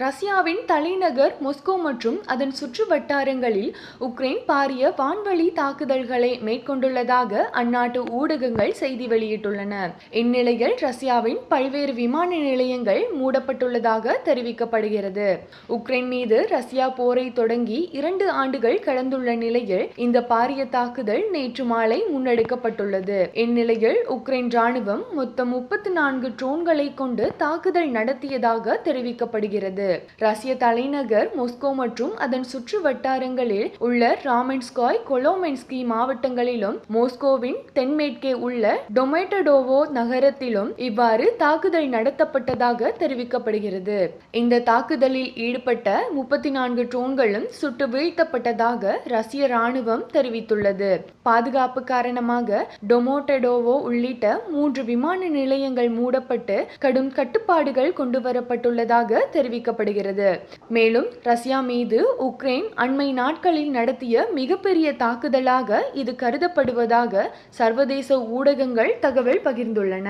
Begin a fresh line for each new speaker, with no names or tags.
ரஷ்யாவின் தலைநகர் மொஸ்கோ மற்றும் அதன் சுற்று வட்டாரங்களில் உக்ரைன் பாரிய வான்வழி தாக்குதல்களை மேற்கொண்டுள்ளதாக அந்நாட்டு ஊடகங்கள் செய்தி வெளியிட்டுள்ளன. இந்நிலையில் ரஷ்யாவின் பல்வேறு விமான நிலையங்கள் மூடப்பட்டுள்ளதாக தெரிவிக்கப்படுகிறது. உக்ரைன் மீது ரஷ்யா போரை தொடங்கி இரண்டு ஆண்டுகள் கடந்துள்ள நிலையில் இந்த பாரிய தாக்குதல் நேற்று மாலை முன்னெடுக்கப்பட்டுள்ளது. இந்நிலையில் உக்ரைன் ராணுவம் மொத்தம் முப்பத்தி நான்கு ட்ரோன்களை கொண்டு தாக்குதல் நடத்தியதாக தெரிவிக்கப்படுகிறது. ரஷ்ய தலைநகர் மொஸ்கோ மற்றும் அதன் சுற்று வட்டாரங்களில் உள்ள ராமென்ஸ்காய் கொலோமென்ஸ்கி மாவட்டங்களிலும் மோஸ்கோவின் தென்மேற்கே உள்ள டொமேட்டடோவோ நகரத்திலும் இவ்வாறு தாக்குதல் நடத்தப்பட்டதாக தெரிவிக்கப்படுகிறது. இந்த தாக்குதலில் ஈடுபட்ட முப்பத்தி நான்கு ட்ரோன்களும் சுட்டு வீழ்த்தப்பட்டதாக ரஷ்ய ராணுவம் தெரிவித்துள்ளது. பாதுகாப்பு காரணமாக டொமோட்டடோவோ உள்ளிட்ட மூன்று விமான நிலையங்கள் மூடப்பட்டு கடும் கட்டுப்பாடுகள் கொண்டுவரப்பட்டுள்ளதாக தெரிவிக்கப்படுகிறது மேலும் ரஷ்யா மீது உக்ரைன் அண்மை நாட்களில் நடத்திய மிகப்பெரிய தாக்குதலாக இது கருதப்படுவதாக சர்வதேச ஊடகங்கள் தகவல் பகிர்ந்துள்ளன.